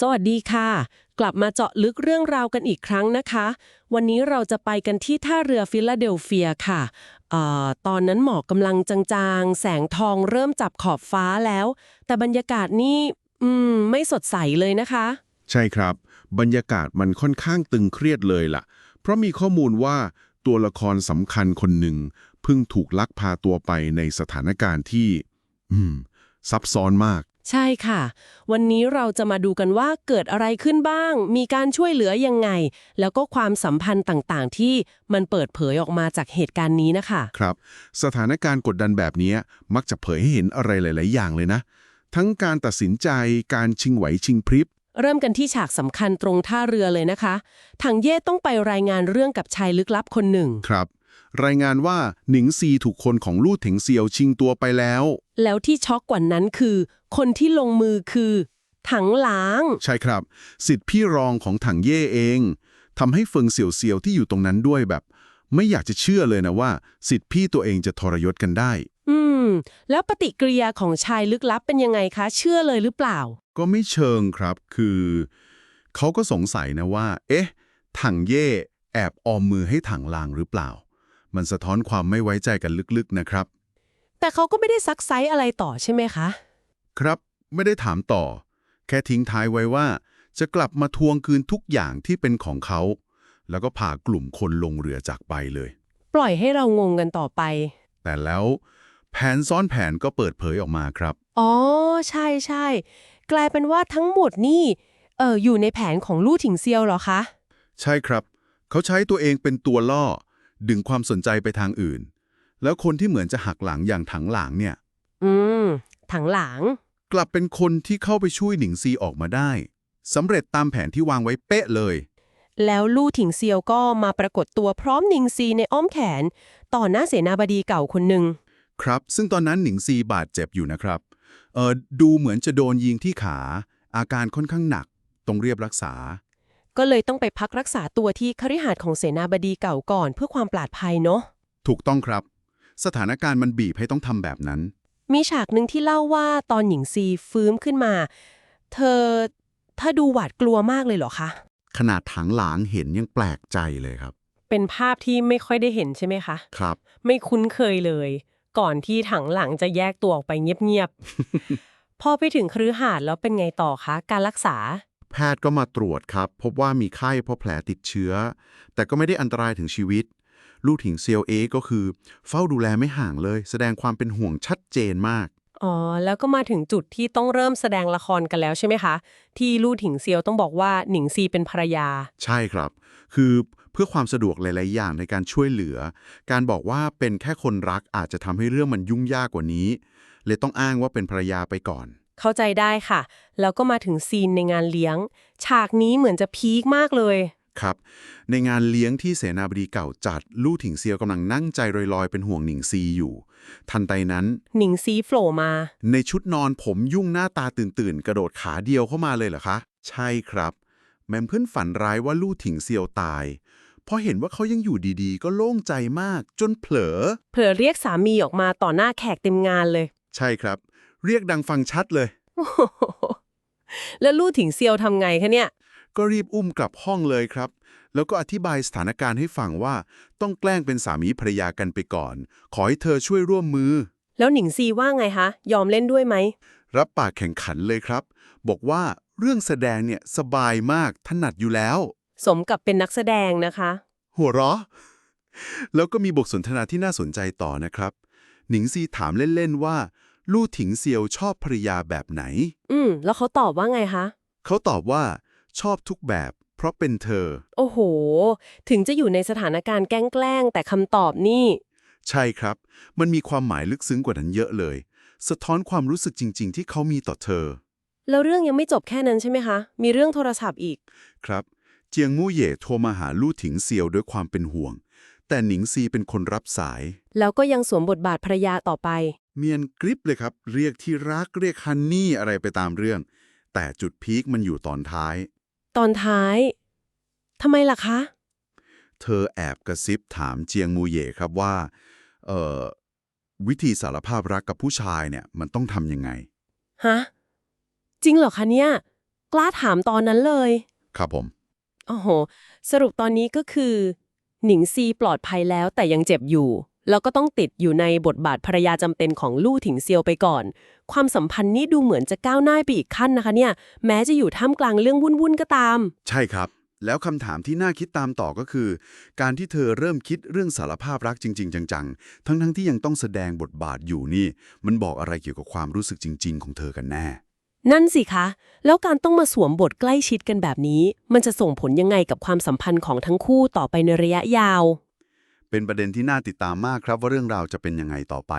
สวัสดีค่ะ กลับมาเจาะลึกเรื่องราวกันอีกครั้งนะคะ วันนี้เราจะไปกันที่ท่าเรือฟิลาเดลเฟียค่ะออตอนนั้นหมอกกำลังจางๆ แสงทองเริ่มจับขอบฟ้าแล้ว แต่บรรยากาศนี่อืมไม่สดใสเลยนะคะ ใช่ครับ บรรยากาศมันค่อนข้างตึงเครียดเลยล่ะ เพราะมีข้อมูลว่าตัวละครสำคัญคนหนึ่งเพิ่งถูกลักพาตัวไปในสถานการณ์ที่ อืม ซับซ้อนมาก ใช่ค่ะ วันนี้เราจะมาดูกันว่าเกิดอะไรขึ้นบ้าง มีการช่วยเหลือยังไง แล้วก็ความสัมพันธ์ต่างๆ ที่มันเปิดเผยออกมาจากเหตุการณ์นี้นะคะ ครับ สถานการณ์กดดันแบบนี้มักจะเผยให้เห็นอะไรหลาย ๆ อย่างเลยนะ ทั้งการตัดสินใจ การชิงไหวชิงพริบ เริ่มกันที่ฉากสำคัญตรงท่าเรือเลยนะคะทางเย่ต้องไปรายงานเรื่องกับชายลึกลับคนหนึ่ง ครับ รายงานว่าหนิงซีถูกคนของลู่เถงเซียวชิงตัวไปแล้ว แล้วที่ช็อกกว่านั้นคือ คนที่ลงมือคือ ถังหลาง ใช่ครับ สิทธิพี่รองของถังเย่เองทำให้เฟิงเสี่ยวเซียวที่อยู่ตรงนั้นด้วยแบบ ไม่อยากจะเชื่อเลยนะว่า สิทธิพี่ตัวเองจะทรยศกันได้ อืม แล้วปฏิกิริยาของชายลึกลับเป็นยังไงคะ เชื่อเลยหรือเปล่า ก็ไม่เชิงครับคือเขาก็สงสัยนะว่า เอ๊ะ ถังเย่แอบออมมือให้ถังลางหรือเปล่า มันสะท้อนความไม่ไว้ใจกันลึกๆนะครับ แต่เขาก็ไม่ได้ซักไซส์อะไรต่อใช่ไหมคะ ครับไม่ได้ถามต่อ แค่ทิ้งท้ายไว้ว่า จะกลับมาทวงคืนทุกอย่างที่เป็นของเขา แล้วก็พากลุ่มคนลงเรือจากไปเลย ปล่อยให้เรางงกันต่อไป แต่แล้ว แผนซ้อนแผนก็เปิดเผยออกมาครับ อ๋อ ใช่ใช่กลายเป็นว่าทั้งหมดนี่เอออยู่ในแผนของลู่ถิงเซียวเหรอคะ ใช่ครับ เขาใช้ตัวเองเป็นตัวล่อ ดึงความสนใจไปทางอื่น แล้วคนที่เหมือนจะหักหลังอย่างถังหลังเนี่ย อืม ถังหลางกลับเป็นคนที่เข้าไปช่วยหนิงซีออกมาได้สำเร็จตามแผนที่วางไว้เป๊ะเลย แล้วลู่ถิงเซียวก็มาปรากฏตัวพร้อมนิงซีในอ้อมแขน ต่อหน้าเสนาบดีเก่าคนหนึ่งครับ ซึ่งตอนนั้นหนิงซีบาดเจ็บอยู่นะครับ เออดูเหมือนจะโดนยิงที่ขา อาการค่อนข้างหนัก ต้องเรียบรักษา ก็เลยต้องไปพักรักษาตัวที่คฤหาสน์ของเสนาบดีเก่าก่อน เพื่อความปลอดภัยเนาะ ถูกต้องครับ สถานการณ์มันบีบให้ต้องทำแบบนั้น มีฉากหนึ่งที่เล่าว่าตอนหญิงซีฟื้นขึ้นมา เธอถ้าดูหวาดกลัวมากเลยเหรอคะ ขนาดถังหลางเห็นยังแปลกใจเลยครับ เป็นภาพที่ไม่ค่อยได้เห็นใช่ไหมคะ ครับ ไม่คุ้นเคยเลย ก่อนที่ถังหลังจะแยกตัวออกไปเงียบๆ พอไปถึงคฤหาสน์แล้วเป็นไงต่อคะ การรักษาแพทย์ก็มาตรวจครับ พบว่ามีไข้เพราะแผลติดเชื้อ แต่ก็ไม่ได้อันตรายถึงชีวิต ลูกถิงเซียวเอก็คือ เฝ้าดูแลไม่ห่างเลย แสดงความเป็นห่วงชัดเจนมาก อ๋อ แล้วก็มาถึงจุดที่ต้องเริ่มแสดงละครกันแล้วใช่ไหมคะ ที่ลู่ถิงเซียวต้องบอกว่าหนิงซีเป็นภรรยา ใช่ครับ คือเพื่อความสะดวกหลาย ๆ อย่างในการช่วยเหลือ การบอกว่าเป็นแค่คนรักอาจจะทำให้เรื่องมันยุ่งยากกว่านี้เลยต้องอ้างว่าเป็นภรรยาไปก่อน เข้าใจได้ค่ะ แล้วก็มาถึงซีนในงานเลี้ยง ฉากนี้เหมือนจะพีคมากเลย ครับ ในงานเลี้ยงที่เสนาบดีเก่าจัด ลู่ถิงเซียวกำลังนั่งใจลอยๆ เป็นห่วงหนิงซีอยู่ ทันใดนั้น หนิงซีโผล่มา ในชุดนอนผมยุ่งหน้าตาตื่นๆ กระโดดขาเดียวเข้ามาเลยเหรอคะ ใช่ครับ แม่เพื่อนฝันร้ายว่าลู่ถิงเซียวตายพอเห็นว่าเขายังอยู่ดีๆ ก็โล่งใจมากจนเผลอ เผลอเรียกสามีออกมาต่อหน้าแขกเต็มงานเลย ใช่ครับ เรียกดังฟังชัดเลยแล้วลู่ถิงเซียวทำไงคะเนี่ย ก็รีบอุ้มกลับห้องเลยครับ แล้วก็อธิบายสถานการณ์ให้ฟังว่า ต้องแกล้งเป็นสามีภรรยากันไปก่อน ขอให้เธอช่วยร่วมมือ แล้วหนิงซีว่าไงคะ ยอมเล่นด้วยไหม รับปากแข่งขันเลยครับ บอกว่าเรื่องแสดงเนี่ยสบายมากถนัดอยู่แล้ว สมกับเป็นนักแสดงนะคะ หัวเราะ แล้วก็มีบทสนทนาที่น่าสนใจต่อนะครับ หนิงซีถามเล่น ๆ ว่า ลู่ถิงเซียวชอบภรรยาแบบไหน อืม แล้วเขาตอบว่าไงคะ เขาตอบว่าชอบทุกแบบ เพราะเป็นเธอ โอ้โห ถึงจะอยู่ในสถานการณ์แกล้งๆแต่คำตอบนี่ ใช่ครับ มันมีความหมายลึกซึ้งกว่านั้นเยอะเลย สะท้อนความรู้สึกจริง ๆ ที่เขามีต่อเธอ แล้วเรื่องยังไม่จบแค่นั้นใช่ไหมคะ มีเรื่องโทรศัพท์อีก ครับ เจียงมู่เหย่โทรมาหาลู่ถิงเซียวด้วยความเป็นห่วง แต่หนิงซีเป็นคนรับสาย แล้วก็ยังสวมบทบาทภรรยาต่อไป เมียนกริปเลยครับ เรียกที่รักเรียกฮันนี่อะไรไปตามเรื่อง แต่จุดพีคมันอยู่ตอนท้าย ตอนท้ายทำไมล่ะคะ เธอแอบกระซิบถามเจียงมูเหย่ครับว่า เอ่อ วิธีสารภาพรักกับผู้ชายเนี่ย มันต้องทำยังไง ฮะ จริงเหรอคะเนี่ยก็กล้าถามตอนนั้นเลย ครับผม โอ้โห สรุปตอนนี้ก็คือ หนิงซีปลอดภัยแล้วแต่ยังเจ็บอยู่ แล้วก็ต้องติดอยู่ในบทบาทภรรยาจำเป็นของลู่ถิงเซียวไปก่อน ความสัมพันธ์นี้ดูเหมือนจะก้าวหน้าไปอีกขั้นนะคะเนี่ย แม้จะอยู่ท่ามกลางเรื่องวุ่นๆก็ตาม ใช่ครับ แล้วคำถามที่น่าคิดตามต่อก็คือ การที่เธอเริ่มคิดเรื่องสารภาพรักจริง ๆ จังๆ ทั้งๆที่ยังต้องแสดงบทบาทอยู่นี่ มันบอกอะไรเกี่ยวกับความรู้สึกจริง ๆ ของเธอกันแน่ นั่นสิคะ แล้วการต้องมาสวมบทใกล้ชิดกันแบบนี้ มันจะส่งผลยังไงกับความสัมพันธ์ของทั้งคู่ต่อไปในระยะยาว เป็นประเด็นที่น่าติดตามมากครับว่าเรื่องราวจะเป็นยังไงต่อไป